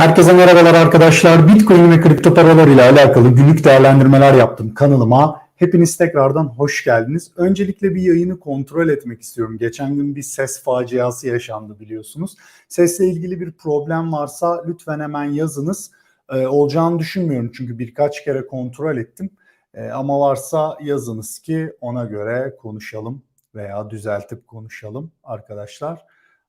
Herkese merhabalar arkadaşlar. Bitcoin ve kripto paralar ile alakalı günlük değerlendirmeler yaptım kanalıma. Hepiniz tekrardan hoş geldiniz. Öncelikle bir yayını kontrol etmek istiyorum. Geçen gün bir ses faciası yaşandı biliyorsunuz. Sesle ilgili bir problem varsa lütfen hemen yazınız. Ee, olacağını düşünmüyorum çünkü birkaç kere kontrol ettim. Ee, ama varsa yazınız ki ona göre konuşalım veya düzeltip konuşalım arkadaşlar.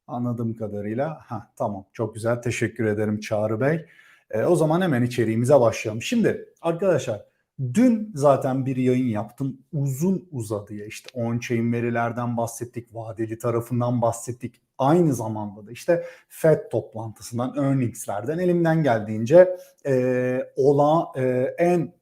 Anladığım kadarıyla. Ha tamam çok güzel teşekkür ederim Çağrı Bey. E, o zaman hemen içeriğimize başlayalım. Şimdi arkadaşlar dün zaten bir yayın yaptım uzun uzadıya işte on-chain verilerden bahsettik, vadeli tarafından bahsettik. Aynı zamanda da işte FED toplantısından, earningslerden elimden geldiğince e, olan e, en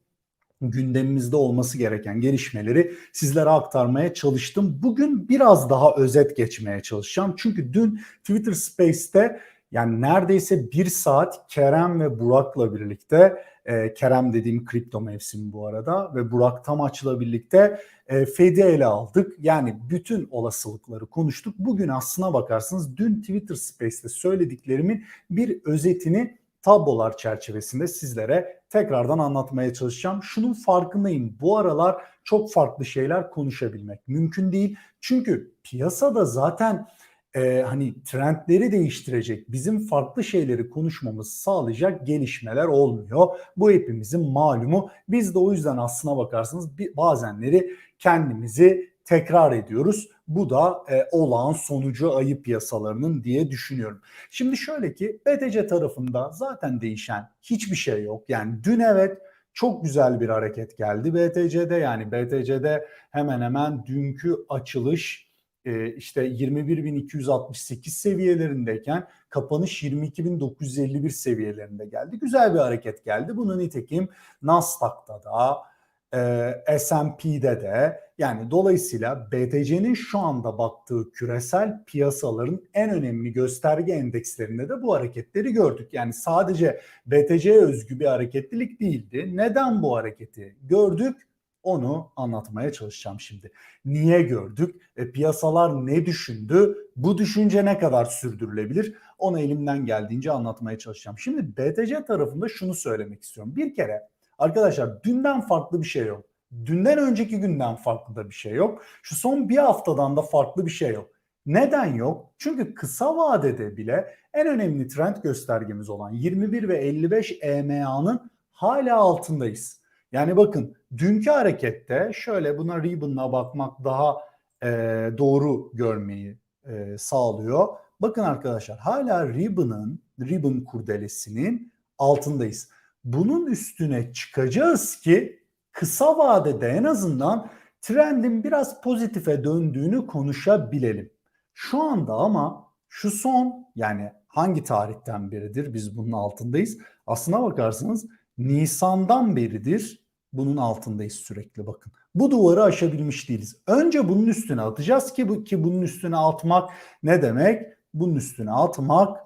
gündemimizde olması gereken gelişmeleri sizlere aktarmaya çalıştım. Bugün biraz daha özet geçmeye çalışacağım. Çünkü dün Twitter Space'te yani neredeyse bir saat Kerem ve Burak'la birlikte e, Kerem dediğim kripto mevsimi bu arada ve Burak Tamaç'la birlikte e, Fed'i ele aldık. Yani bütün olasılıkları konuştuk. Bugün aslına bakarsınız dün Twitter Space'te söylediklerimin bir özetini tablolar çerçevesinde sizlere tekrardan anlatmaya çalışacağım. Şunun farkındayım. Bu aralar çok farklı şeyler konuşabilmek mümkün değil. Çünkü piyasada zaten e, hani trendleri değiştirecek, bizim farklı şeyleri konuşmamızı sağlayacak gelişmeler olmuyor. Bu hepimizin malumu. Biz de o yüzden aslına bakarsanız bazenleri kendimizi tekrar ediyoruz. Bu da e, olağan sonucu ayı piyasalarının diye düşünüyorum. Şimdi şöyle ki BTC tarafında zaten değişen hiçbir şey yok. Yani dün evet çok güzel bir hareket geldi BTC'de. Yani BTC'de hemen hemen dünkü açılış e, işte 21.268 seviyelerindeyken kapanış 22.951 seviyelerinde geldi. Güzel bir hareket geldi. Bunu nitekim Nasdaq'ta da e, S&P'de de yani dolayısıyla BTC'nin şu anda baktığı küresel piyasaların en önemli gösterge endekslerinde de bu hareketleri gördük. Yani sadece BTC'ye özgü bir hareketlilik değildi. Neden bu hareketi gördük? Onu anlatmaya çalışacağım şimdi. Niye gördük? E, piyasalar ne düşündü? Bu düşünce ne kadar sürdürülebilir? Onu elimden geldiğince anlatmaya çalışacağım. Şimdi BTC tarafında şunu söylemek istiyorum. Bir kere Arkadaşlar dünden farklı bir şey yok. Dünden önceki günden farklı da bir şey yok. Şu son bir haftadan da farklı bir şey yok. Neden yok? Çünkü kısa vadede bile en önemli trend göstergemiz olan 21 ve 55 EMA'nın hala altındayız. Yani bakın dünkü harekette şöyle buna ribbon'la bakmak daha e, doğru görmeyi e, sağlıyor. Bakın arkadaşlar hala ribbon'ın, ribbon kurdelesinin altındayız bunun üstüne çıkacağız ki kısa vadede en azından trendin biraz pozitife döndüğünü konuşabilelim. Şu anda ama şu son yani hangi tarihten beridir biz bunun altındayız? Aslına bakarsanız Nisan'dan beridir bunun altındayız sürekli bakın. Bu duvarı aşabilmiş değiliz. Önce bunun üstüne atacağız ki bu ki bunun üstüne atmak ne demek? Bunun üstüne atmak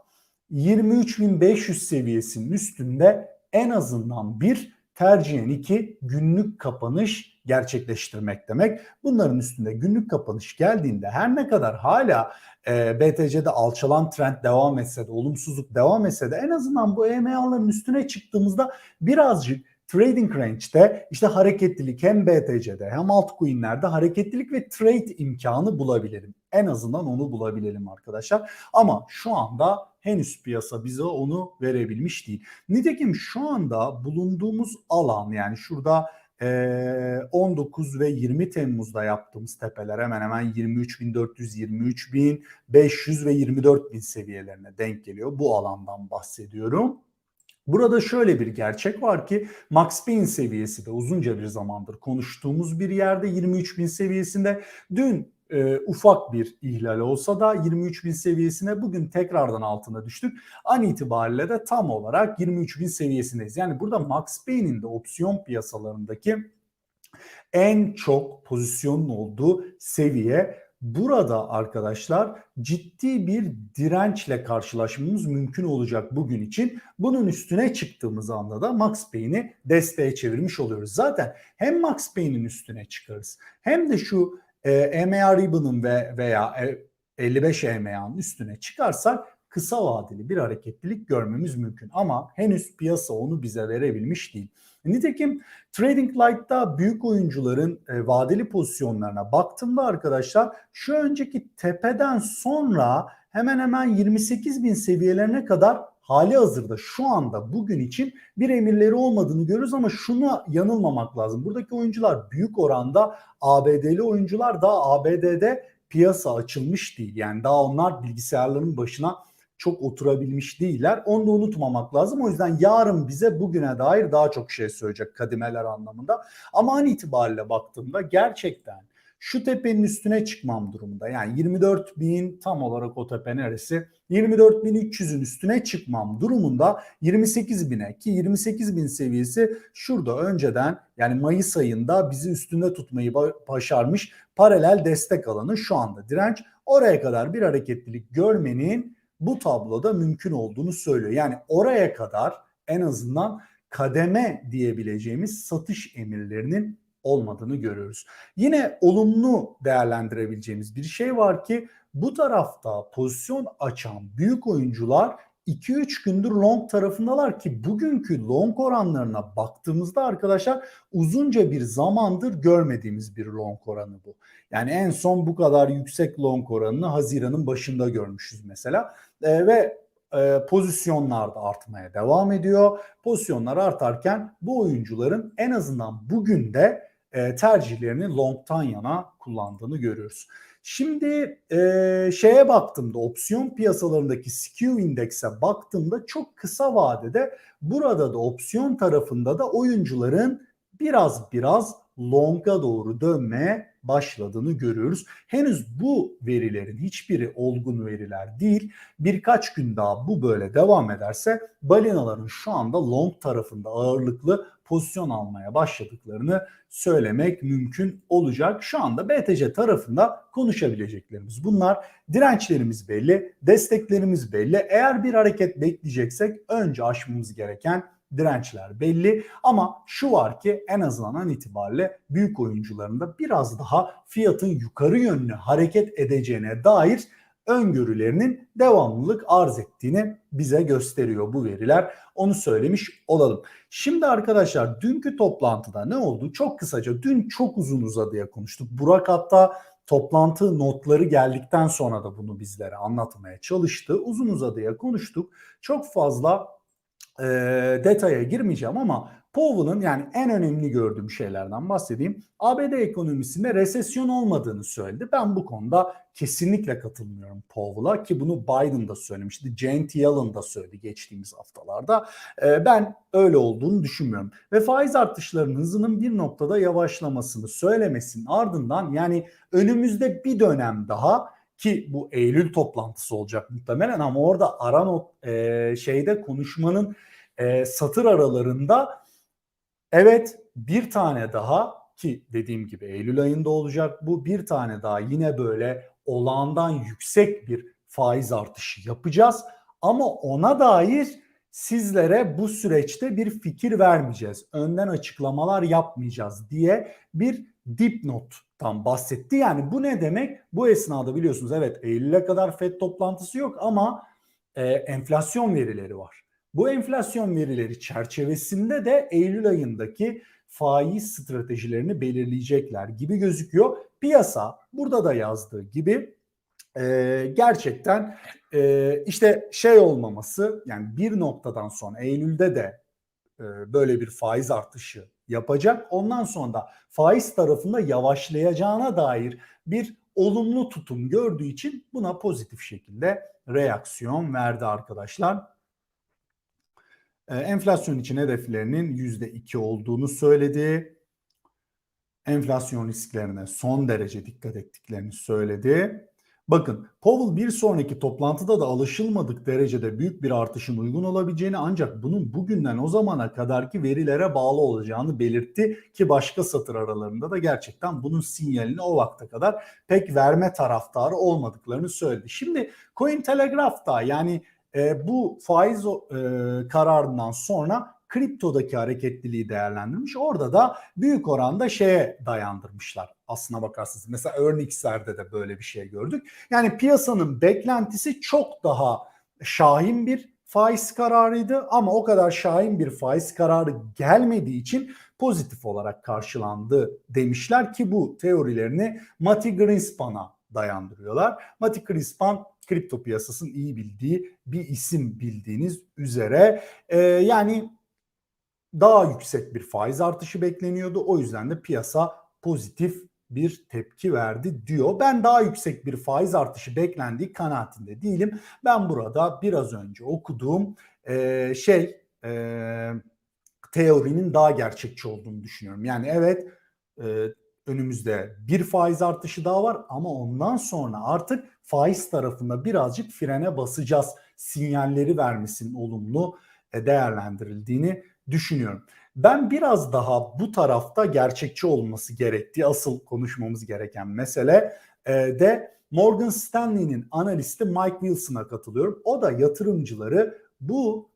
23.500 seviyesinin üstünde en azından bir tercihen iki günlük kapanış gerçekleştirmek demek. Bunların üstünde günlük kapanış geldiğinde her ne kadar hala e, BTC'de alçalan trend devam etse de olumsuzluk devam etse de en azından bu EMA'ların üstüne çıktığımızda birazcık trading range'de işte hareketlilik hem BTC'de hem altcoin'lerde hareketlilik ve trade imkanı bulabilirim. En azından onu bulabilelim arkadaşlar. Ama şu anda henüz piyasa bize onu verebilmiş değil. Nitekim şu anda bulunduğumuz alan yani şurada 19 ve 20 Temmuz'da yaptığımız tepeler hemen hemen 23.400, 23.500 ve 24.000 seviyelerine denk geliyor. Bu alandan bahsediyorum. Burada şöyle bir gerçek var ki Max Payne seviyesi de uzunca bir zamandır konuştuğumuz bir yerde 23.000 seviyesinde dün e, ufak bir ihlal olsa da 23 bin seviyesine bugün tekrardan altına düştük. An itibariyle de tam olarak 23 bin seviyesindeyiz. Yani burada Max Payne'in de opsiyon piyasalarındaki en çok pozisyonun olduğu seviye Burada arkadaşlar ciddi bir dirençle karşılaşmamız mümkün olacak bugün için. Bunun üstüne çıktığımız anda da Max Payne'i desteğe çevirmiş oluyoruz. Zaten hem Max Payne'in üstüne çıkarız hem de şu e, EMA ribbon'ın ve veya 55 EMA'nın üstüne çıkarsak kısa vadeli bir hareketlilik görmemiz mümkün. Ama henüz piyasa onu bize verebilmiş değil. Nitekim Trading Light'ta büyük oyuncuların e, vadeli pozisyonlarına baktığımda arkadaşlar şu önceki tepeden sonra hemen hemen 28 bin seviyelerine kadar hali hazırda şu anda bugün için bir emirleri olmadığını görüyoruz ama şunu yanılmamak lazım. Buradaki oyuncular büyük oranda ABD'li oyuncular daha ABD'de piyasa açılmış değil. Yani daha onlar bilgisayarların başına çok oturabilmiş değiller. Onu da unutmamak lazım. O yüzden yarın bize bugüne dair daha çok şey söyleyecek kadimeler anlamında. Ama an itibariyle baktığımda gerçekten şu tepenin üstüne çıkmam durumunda. Yani 24 bin tam olarak o tepe neresi? 24.300'ün üstüne çıkmam durumunda 28 bine ki 28 bin seviyesi şurada önceden yani Mayıs ayında bizi üstünde tutmayı başarmış paralel destek alanı şu anda direnç. Oraya kadar bir hareketlilik görmenin bu tabloda mümkün olduğunu söylüyor. Yani oraya kadar en azından kademe diyebileceğimiz satış emirlerinin olmadığını görüyoruz. Yine olumlu değerlendirebileceğimiz bir şey var ki bu tarafta pozisyon açan büyük oyuncular 2-3 gündür long tarafındalar ki bugünkü long oranlarına baktığımızda arkadaşlar uzunca bir zamandır görmediğimiz bir long oranı bu. Yani en son bu kadar yüksek long oranını Haziran'ın başında görmüşüz mesela. E, ve e, pozisyonlar da artmaya devam ediyor. Pozisyonlar artarken bu oyuncuların en azından bugün de e, tercihlerini long'tan yana kullandığını görüyoruz. Şimdi e, şeye baktığımda opsiyon piyasalarındaki skew indekse baktığımda çok kısa vadede burada da opsiyon tarafında da oyuncuların biraz biraz long'a doğru dönmeye başladığını görüyoruz. Henüz bu verilerin hiçbiri olgun veriler değil. Birkaç gün daha bu böyle devam ederse balinaların şu anda long tarafında ağırlıklı pozisyon almaya başladıklarını söylemek mümkün olacak. Şu anda BTC tarafında konuşabileceklerimiz bunlar. Dirençlerimiz belli, desteklerimiz belli. Eğer bir hareket bekleyeceksek önce aşmamız gereken dirençler belli ama şu var ki en azından an itibariyle büyük oyuncuların da biraz daha fiyatın yukarı yönlü hareket edeceğine dair öngörülerinin devamlılık arz ettiğini bize gösteriyor bu veriler. Onu söylemiş olalım. Şimdi arkadaşlar dünkü toplantıda ne oldu? Çok kısaca dün çok uzun uzadıya konuştuk. Burak hatta toplantı notları geldikten sonra da bunu bizlere anlatmaya çalıştı. Uzun uzadıya konuştuk. Çok fazla e, detaya girmeyeceğim ama Powell'ın yani en önemli gördüğüm şeylerden bahsedeyim. ABD ekonomisinde resesyon olmadığını söyledi. Ben bu konuda kesinlikle katılmıyorum Powell'a ki bunu Biden da söylemişti. Janet Yellen da söyledi geçtiğimiz haftalarda. Ee, ben öyle olduğunu düşünmüyorum. Ve faiz artışlarının hızının bir noktada yavaşlamasını söylemesinin ardından yani önümüzde bir dönem daha ki bu Eylül toplantısı olacak muhtemelen ama orada ara not e, şeyde konuşmanın e, satır aralarında evet bir tane daha ki dediğim gibi Eylül ayında olacak. Bu bir tane daha yine böyle olağandan yüksek bir faiz artışı yapacağız. Ama ona dair sizlere bu süreçte bir fikir vermeyeceğiz. Önden açıklamalar yapmayacağız diye bir dipnottan bahsetti. Yani bu ne demek? Bu esnada biliyorsunuz evet Eylül'e kadar FED toplantısı yok ama e, enflasyon verileri var. Bu enflasyon verileri çerçevesinde de Eylül ayındaki faiz stratejilerini belirleyecekler gibi gözüküyor. Piyasa burada da yazdığı gibi e, gerçekten e, işte şey olmaması yani bir noktadan sonra Eylül'de de e, böyle bir faiz artışı yapacak. Ondan sonra da faiz tarafında yavaşlayacağına dair bir olumlu tutum gördüğü için buna pozitif şekilde reaksiyon verdi arkadaşlar. Enflasyon için hedeflerinin %2 olduğunu söyledi. Enflasyon risklerine son derece dikkat ettiklerini söyledi. Bakın Powell bir sonraki toplantıda da alışılmadık derecede büyük bir artışın uygun olabileceğini ancak bunun bugünden o zamana kadarki verilere bağlı olacağını belirtti ki başka satır aralarında da gerçekten bunun sinyalini o vakte kadar pek verme taraftarı olmadıklarını söyledi. Şimdi Cointelegraph da yani e, bu faiz e, kararından sonra kriptodaki hareketliliği değerlendirmiş. Orada da büyük oranda şeye dayandırmışlar aslına bakarsanız. Mesela Earnings'lerde de böyle bir şey gördük. Yani piyasanın beklentisi çok daha şahin bir faiz kararıydı ama o kadar şahin bir faiz kararı gelmediği için pozitif olarak karşılandı demişler ki bu teorilerini Mati Greenspan'a dayandırıyorlar. Mati Greenspan kripto piyasasının iyi bildiği bir isim bildiğiniz üzere. Ee, yani daha yüksek bir faiz artışı bekleniyordu. O yüzden de piyasa pozitif bir tepki verdi diyor. Ben daha yüksek bir faiz artışı beklendiği kanaatinde değilim. Ben burada biraz önce okuduğum e, şey e, teorinin daha gerçekçi olduğunu düşünüyorum. Yani evet e, önümüzde bir faiz artışı daha var ama ondan sonra artık faiz tarafında birazcık frene basacağız sinyalleri vermesinin olumlu e, değerlendirildiğini düşünüyorum. Ben biraz daha bu tarafta gerçekçi olması gerektiği asıl konuşmamız gereken mesele e, de Morgan Stanley'nin analisti Mike Wilson'a katılıyorum. O da yatırımcıları bu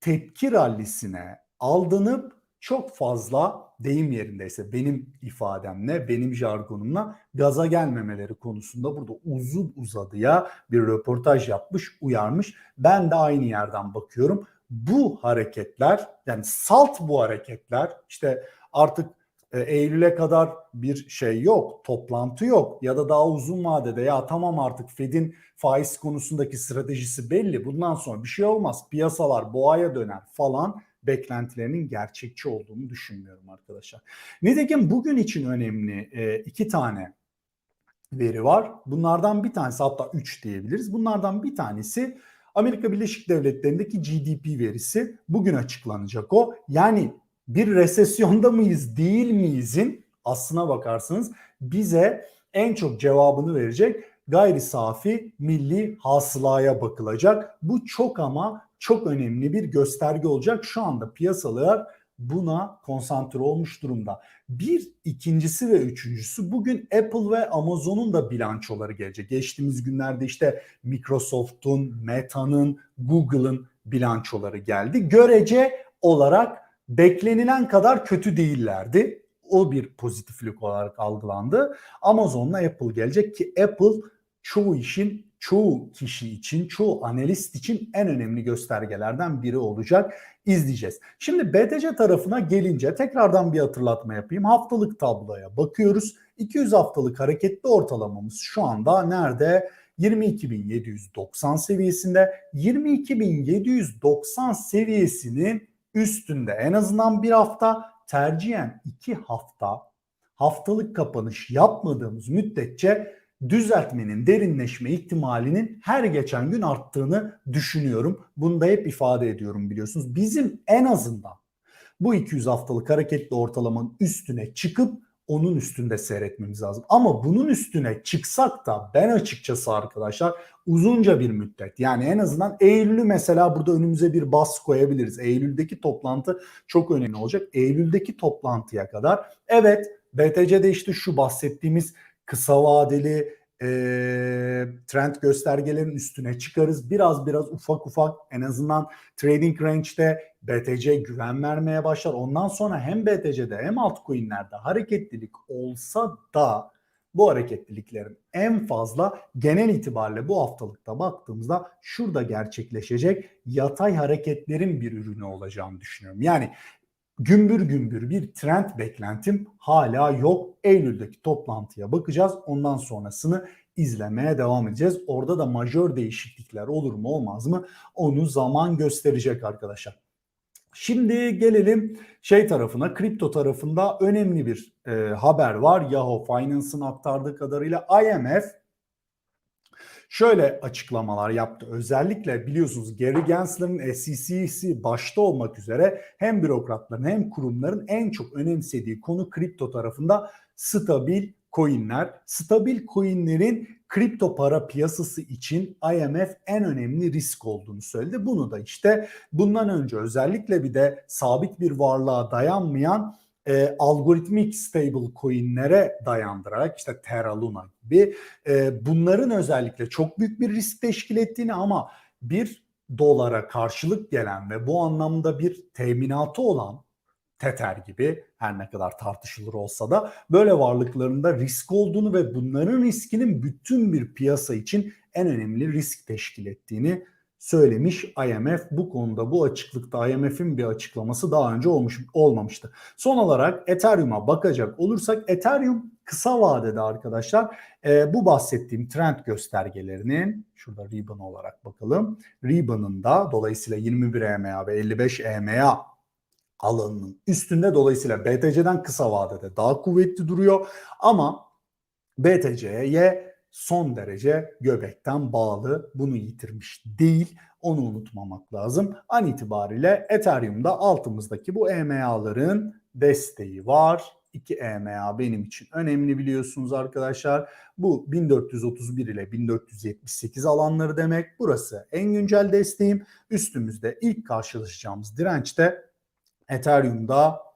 tepki rallisine aldanıp çok fazla deyim yerindeyse benim ifademle, benim jargonumla gaza gelmemeleri konusunda burada uzun uzadıya bir röportaj yapmış, uyarmış. Ben de aynı yerden bakıyorum. Bu hareketler yani salt bu hareketler işte artık e, Eylül'e kadar bir şey yok, toplantı yok ya da daha uzun vadede ya tamam artık Fed'in faiz konusundaki stratejisi belli. Bundan sonra bir şey olmaz. Piyasalar boğaya döner falan beklentilerinin gerçekçi olduğunu düşünmüyorum arkadaşlar. Nitekim bugün için önemli e, iki tane veri var. Bunlardan bir tanesi hatta üç diyebiliriz. Bunlardan bir tanesi Amerika Birleşik Devletleri'ndeki GDP verisi bugün açıklanacak o. Yani bir resesyonda mıyız değil miyizin aslına bakarsanız bize en çok cevabını verecek gayri safi milli hasılaya bakılacak. Bu çok ama çok önemli bir gösterge olacak. Şu anda piyasalar buna konsantre olmuş durumda. Bir ikincisi ve üçüncüsü bugün Apple ve Amazon'un da bilançoları gelecek. Geçtiğimiz günlerde işte Microsoft'un, Meta'nın, Google'ın bilançoları geldi. Görece olarak beklenilen kadar kötü değillerdi. O bir pozitiflik olarak algılandı. Amazon'la Apple gelecek ki Apple çoğu işin çoğu kişi için, çoğu analist için en önemli göstergelerden biri olacak. İzleyeceğiz. Şimdi BTC tarafına gelince tekrardan bir hatırlatma yapayım. Haftalık tabloya bakıyoruz. 200 haftalık hareketli ortalamamız şu anda nerede? 22.790 seviyesinde. 22.790 seviyesinin üstünde en azından bir hafta tercihen iki hafta haftalık kapanış yapmadığımız müddetçe düzeltmenin derinleşme ihtimalinin her geçen gün arttığını düşünüyorum. Bunu da hep ifade ediyorum biliyorsunuz. Bizim en azından bu 200 haftalık hareketli ortalamanın üstüne çıkıp onun üstünde seyretmemiz lazım. Ama bunun üstüne çıksak da ben açıkçası arkadaşlar uzunca bir müddet yani en azından Eylül'ü mesela burada önümüze bir bas koyabiliriz. Eylül'deki toplantı çok önemli olacak. Eylül'deki toplantıya kadar evet BTC'de işte şu bahsettiğimiz kısa vadeli e, trend göstergelerin üstüne çıkarız. Biraz biraz ufak ufak en azından trading range'de BTC güven vermeye başlar. Ondan sonra hem BTC'de hem altcoin'lerde hareketlilik olsa da bu hareketliliklerin en fazla genel itibariyle bu haftalıkta baktığımızda şurada gerçekleşecek yatay hareketlerin bir ürünü olacağını düşünüyorum. Yani gümbür gümbür bir trend beklentim hala yok. Eylül'deki toplantıya bakacağız. Ondan sonrasını izlemeye devam edeceğiz. Orada da majör değişiklikler olur mu olmaz mı onu zaman gösterecek arkadaşlar. Şimdi gelelim şey tarafına, kripto tarafında önemli bir e, haber var. Yahoo Finance'ın aktardığı kadarıyla IMF şöyle açıklamalar yaptı. Özellikle biliyorsunuz Gary Gensler'ın SEC'si başta olmak üzere hem bürokratların hem kurumların en çok önemsediği konu kripto tarafında stabil coinler. Stabil coinlerin kripto para piyasası için IMF en önemli risk olduğunu söyledi. Bunu da işte bundan önce özellikle bir de sabit bir varlığa dayanmayan e, algoritmik stable coinlere dayandırarak işte Terra Luna gibi e, bunların özellikle çok büyük bir risk teşkil ettiğini ama bir dolara karşılık gelen ve bu anlamda bir teminatı olan Tether gibi her ne kadar tartışılır olsa da böyle varlıklarında risk olduğunu ve bunların riskinin bütün bir piyasa için en önemli risk teşkil ettiğini söylemiş IMF. Bu konuda bu açıklıkta IMF'in bir açıklaması daha önce olmuş olmamıştı. Son olarak Ethereum'a bakacak olursak Ethereum kısa vadede arkadaşlar e, bu bahsettiğim trend göstergelerinin şurada ribbon olarak bakalım. Ribbon'ın da dolayısıyla 21 EMA ve 55 EMA alanının üstünde dolayısıyla BTC'den kısa vadede daha kuvvetli duruyor ama BTC'ye son derece göbekten bağlı bunu yitirmiş değil onu unutmamak lazım. An itibariyle Ethereum'da altımızdaki bu EMA'ların desteği var. 2 EMA benim için önemli biliyorsunuz arkadaşlar. Bu 1431 ile 1478 alanları demek. Burası en güncel desteğim. Üstümüzde ilk karşılaşacağımız direnç de Ethereum'da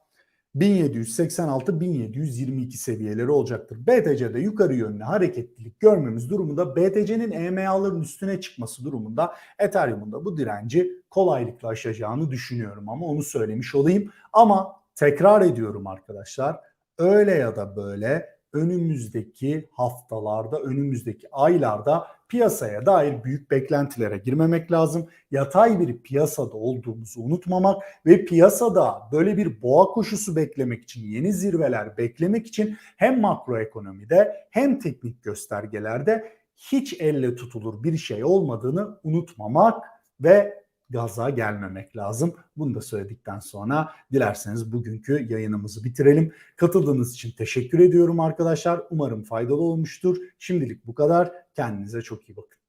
1786-1722 seviyeleri olacaktır. BTC'de yukarı yönlü hareketlilik görmemiz durumunda BTC'nin EMA'ların üstüne çıkması durumunda Ethereum'un da bu direnci kolaylıkla aşacağını düşünüyorum ama onu söylemiş olayım. Ama tekrar ediyorum arkadaşlar öyle ya da böyle önümüzdeki haftalarda, önümüzdeki aylarda piyasaya dair büyük beklentilere girmemek lazım. Yatay bir piyasada olduğumuzu unutmamak ve piyasada böyle bir boğa koşusu beklemek için, yeni zirveler beklemek için hem makroekonomide hem teknik göstergelerde hiç elle tutulur bir şey olmadığını unutmamak ve gaza gelmemek lazım. Bunu da söyledikten sonra dilerseniz bugünkü yayınımızı bitirelim. Katıldığınız için teşekkür ediyorum arkadaşlar. Umarım faydalı olmuştur. Şimdilik bu kadar. Kendinize çok iyi bakın.